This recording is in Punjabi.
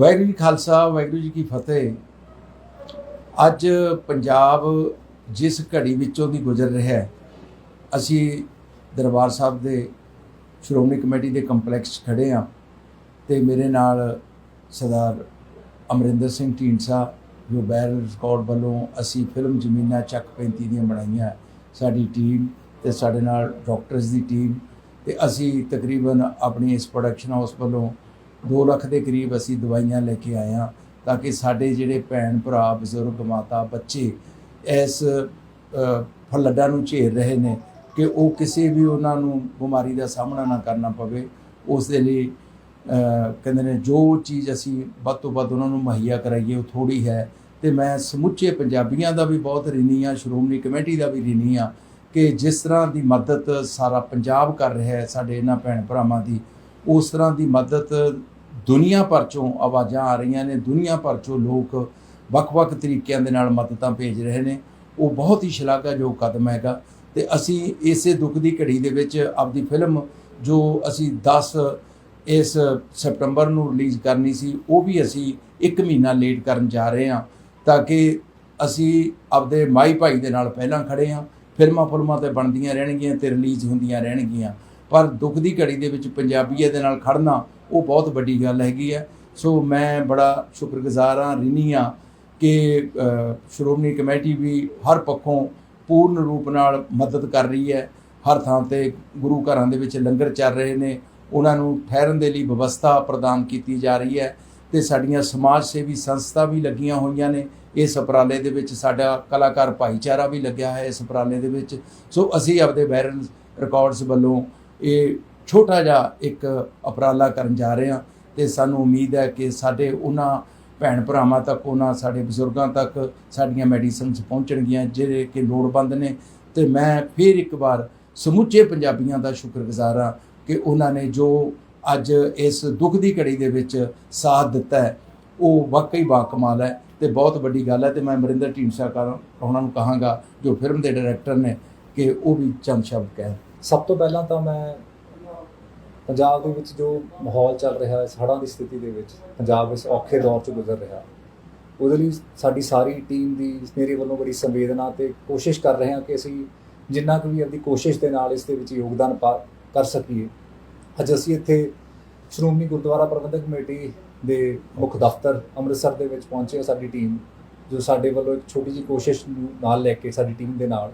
ਵਾਹਿਗੁਰੂ ਜੀ ਖਾਲਸਾ, ਵਾਹਿਗੁਰੂ ਜੀ ਕੀ ਫਤਿਹ। ਅੱਜ ਪੰਜਾਬ ਜਿਸ ਘੜੀ ਵਿੱਚੋਂ ਦੀ ਗੁਜ਼ਰ ਰਿਹਾ ਹੈ, ਅਸੀਂ ਦਰਬਾਰ ਸਾਹਿਬ ਦੇ ਸ਼੍ਰੋਮਣੀ ਕਮੇਟੀ ਦੇ ਕੰਪਲੈਕਸ 'ਚ ਖੜੇ ਆ ਤੇ ਮੇਰੇ ਨਾਲ ਸਰਦਾਰ ਅਮਰਿੰਦਰ ਸਿੰਘ ਢੀਂਡਸਾ, ਜੋ ਬੈਰਲ ਰਿਕਾਰਡ ਵੱਲੋਂ ਅਸੀਂ ਫਿਲਮ ਜ਼ਮੀਨਾਂ ਚੱਕ 35 ਦੀਆਂ ਬਣਾਈਆਂ, ਸਾਡੀ ਟੀਮ ਤੇ ਸਾਡੇ ਨਾਲ ਡਾਕਟਰਸ ਦੀ ਟੀਮ ਤੇ ਅਸੀਂ ਤਕਰੀਬਨ ਆਪਣੀ ਇਸ ਪ੍ਰੋਡਕਸ਼ਨ ਹਾਊਸ ਵੱਲੋਂ 2 ਲੱਖ ਦੇ ਕਰੀਬ ਅਸੀਂ ਦਵਾਈਆਂ ਲੈ ਕੇ ਆਏ ਹਾਂ ਤਾਂ ਕਿ ਸਾਡੇ ਜਿਹੜੇ ਭੈਣ ਭਰਾ ਬਜ਼ੁਰਗ ਮਾਤਾ ਬੱਚੇ ਇਸ ਅ, ਫਲੱਡਾਂ ਨੂੰ ਝੇਲ ਰਹੇ ਨੇ ਕਿ ਉਹ ਕਿਸੇ ਵੀ ਉਹਨਾਂ ਨੂੰ ਬਿਮਾਰੀ ਦਾ ਸਾਹਮਣਾ ਨਾ ਕਰਨਾ ਪਵੇ। ਉਸ ਦੇ ਲਈ ਕਹਿੰਦੇ ਨੇ ਜੋ ਚੀਜ਼ ਅਸੀਂ ਵੱਧ ਤੋਂ ਵੱਧ ਉਹਨਾਂ ਨੂੰ ਮੁਹੱਈਆ ਕਰਾਈਏ ਉਹ ਥੋੜੀ ਹੈ। ਤੇ ਮੈਂ ਸਮੁੱਚੇ ਪੰਜਾਬੀਆਂ ਦਾ ਵੀ ਬਹੁਤ ਰਿਣੀ ਆ ਸ਼੍ਰੋਮਣੀ ਕਮੇਟੀ ਦਾ ਵੀ ਰਿਣੀ ਆ ਕਿ ਜਿਸ ਤਰ੍ਹਾਂ ਦੀ ਮਦਦ ਸਾਰਾ ਪੰਜਾਬ ਕਰ ਰਿਹਾ ਹੈ ਸਾਡੇ ਇਹਨਾਂ ਭੈਣ ਭਰਾਵਾਂ ਦੀ ਉਸ ਤਰ੍ਹਾਂ ਦੀ ਮਦਦ ਦੁਨੀਆ ਭਰ ਚੋਂ ਆਵਾਜ਼ਾਂ ਆ ਰਹੀਆਂ ਨੇ, ਦੁਨੀਆ ਭਰ ਚੋਂ ਲੋਕ ਵੱਖ-ਵੱਖ ਤਰੀਕਿਆਂ ਦੇ ਨਾਲ ਮਦਦਾਂ ਭੇਜ ਰਹੇ ਨੇ। ਉਹ ਬਹੁਤ ਹੀ ਸ਼ਲਾਘਾਯੋਗ ਕਦਮ ਹੈਗਾ ਤੇ ਅਸੀਂ ਇਸੇ ਦੁੱਖ ਦੀ ਘੜੀ ਦੇ ਵਿੱਚ ਆਪਦੀ ਫਿਲਮ ਜੋ ਅਸੀਂ 10 ਇਸ ਸਪਟੰਬਰ ਨੂੰ ਰਿਲੀਜ਼ ਕਰਨੀ ਸੀ, ਉਹ ਵੀ ਅਸੀਂ 1 ਮਹੀਨਾ ਲੇਟ ਕਰਨ ਜਾ ਰਹੇ ਹਾਂ ਤਾਂ ਕਿ ਅਸੀਂ ਆਪਦੇ ਮਾਈ ਭਾਈ ਦੇ ਨਾਲ ਪਹਿਲਾਂ ਖੜੇ ਹਾਂ ਫਿਲਮਾਂ ਫੁਲਮਾਂ ਤੇ ਬਣਦੀਆਂ ਰਹਿਣਗੀਆਂ ਤੇ ਰਿਲੀਜ਼ ਹੁੰਦੀਆਂ ਰਹਿਣਗੀਆਂ। ਪਰ ਦੁੱਖ ਦੀ ਘੜੀ ਦੇ ਵਿੱਚ ਪੰਜਾਬੀਏ ਦੇ ਨਾਲ ਖੜਨਾ ਉਹ ਬਹੁਤ ਵੱਡੀ ਗੱਲ ਹੈਗੀ ਹੈ। ਸੋ ਮੈਂ ਬੜਾ ਸ਼ੁਕਰਗੁਜ਼ਾਰ ਹਾਂ, ਰਿਣੀ ਹਾਂ ਕਿ ਸ਼੍ਰੋਮਣੀ ਕਮੇਟੀ ਵੀ ਹਰ ਪੱਖੋਂ ਪੂਰਨ ਰੂਪ ਨਾਲ ਮਦਦ ਕਰ ਰਹੀ ਹੈ। ਹਰ ਥਾਂ ਤੇ ਗੁਰੂ ਘਰਾਂ ਦੇ ਵਿੱਚ ਲੰਗਰ ਚੱਲ ਰਹੇ ਨੇ। ਉਹਨਾਂ ਨੂੰ ਠਹਿਰਨ ਦੇ ਲਈ ਵਿਵਸਥਾ ਪ੍ਰਦਾਨ ਕੀਤੀ ਜਾ ਰਹੀ ਹੈ ਤੇ ਸਾਡੀਆਂ ਸਮਾਜ ਸੇਵੀ ਸੰਸਥਾ ਵੀ ਲੱਗੀਆਂ ਹੋਈਆਂ ਨੇ। ਇਸ ਉਪਰਾਲੇ ਦੇ ਵਿੱਚ ਸਾਡਾ ਕਲਾਕਾਰ ਭਾਈਚਾਰਾ ਵੀ ਲੱਗਿਆ ਹੈ ਇਸ ਉਪਰਾਲੇ ਦੇ ਵਿੱਚ। ਸੋ ਅਸੀਂ ਆਪਦੇ ਵਾਇਰਲ ਰਿਕਾਰਡਸ ਵੱਲੋਂ ਇਹ ਛੋਟਾ ਜਿਹਾ ਇੱਕ ਉਪਰਾਲਾ ਕਰਨ ਜਾ ਰਹੇ ਹਾਂ ਤੇ ਸਾਨੂੰ ਉਮੀਦ ਹੈ ਕਿ ਸਾਡੇ ਉਹਨਾਂ ਭੈਣ ਭਰਾਵਾਂ ਤੱਕ, ਉਹਨਾਂ ਸਾਡੇ ਬਜ਼ੁਰਗਾਂ ਤੱਕ ਸਾਡੀਆਂ ਮੈਡੀਸਿਨਸ ਪਹੁੰਚਣਗੀਆਂ ਜਿਹੜੇ ਕਿ ਲੋੜਵੰਦ ਨੇ। ਤੇ ਮੈਂ ਫਿਰ ਇੱਕ ਵਾਰ ਸਮੁੱਚੇ ਪੰਜਾਬੀਆਂ ਦਾ ਸ਼ੁਕਰਗੁਜ਼ਾਰ ਹਾਂ ਕਿ ਉਹਨਾਂ ਨੇ ਜੋ ਅੱਜ ਇਸ ਦੁੱਖ ਦੀ ਘੜੀ ਦੇ ਵਿੱਚ ਸਾਥ ਦਿੱਤਾ ਹੈ, ਉਹ ਵਾਕਈ ਬਾਕਮਾਲ ਹੈ ਤੇ ਬਹੁਤ ਵੱਡੀ ਗੱਲ ਹੈ ਤੇ ਮੈਂ ਅਮਰਿੰਦਰ ਢੀਂਡਸਾ ਕਰ, ਉਹਨਾਂ ਨੂੰ ਕਹਾਂਗਾ ਜੋ ਫਿਲਮ ਦੇ ਡਾਇਰੈਕਟਰ ਨੇ ਕਿ ਉਹ ਵੀ ਚੰਦ ਸ਼ਬਦ ਕਹਿਣ। ਸਭ ਤੋਂ ਪਹਿਲਾਂ ਤਾਂ ਮੈਂ ਪੰਜਾਬ ਦੇ ਵਿੱਚ ਜੋ ਮਾਹੌਲ ਚੱਲ ਰਿਹਾ ਹੈ ਹੜ੍ਹਾਂ ਦੀ ਸਥਿਤੀ ਦੇ ਵਿੱਚ, ਪੰਜਾਬ ਇਸ ਔਖੇ ਦੌਰ ਚ ਗੁਜ਼ਰ ਰਿਹਾ। ਉਹਦੇ ਲਈ ਸਾਡੀ ਸਾਰੀ ਟੀਮ ਦੀ ਮੇਰੇ ਵੱਲੋਂ ਬੜੀ ਸੰਵੇਦਨਾ ਤੇ ਕੋਸ਼ਿਸ਼ ਕਰ ਰਹੇ ਹਾਂ ਕਿ ਅਸੀਂ ਜਿੰਨਾ ਕੁ ਵੀ ਆਪਣੀ ਕੋਸ਼ਿਸ਼ ਦੇ ਨਾਲ ਇਸ ਦੇ ਵਿੱਚ ਯੋਗਦਾਨ ਪਾ, ਕਰ ਸਕੀਏ। ਅੱਜ ਅਸੀਂ ਇੱਥੇ ਸ਼੍ਰੋਮਣੀ ਗੁਰਦੁਆਰਾ ਪ੍ਰਬੰਧਕ ਕਮੇਟੀ ਦੇ ਮੁੱਖ ਦਫ਼ਤਰ ਅੰਮ੍ਰਿਤਸਰ ਦੇ ਵਿੱਚ ਪਹੁੰਚੇ ਹਾਂ ਸਾਡੀ ਟੀਮ, ਜੋ ਸਾਡੇ ਵੱਲੋਂ ਇੱਕ ਛੋਟੀ ਜਿਹੀ ਕੋਸ਼ਿਸ਼ ਨੂੰ ਨਾਲ ਲੈ ਕੇ ਸਾਡੀ ਟੀਮ ਦੇ ਨਾਲ।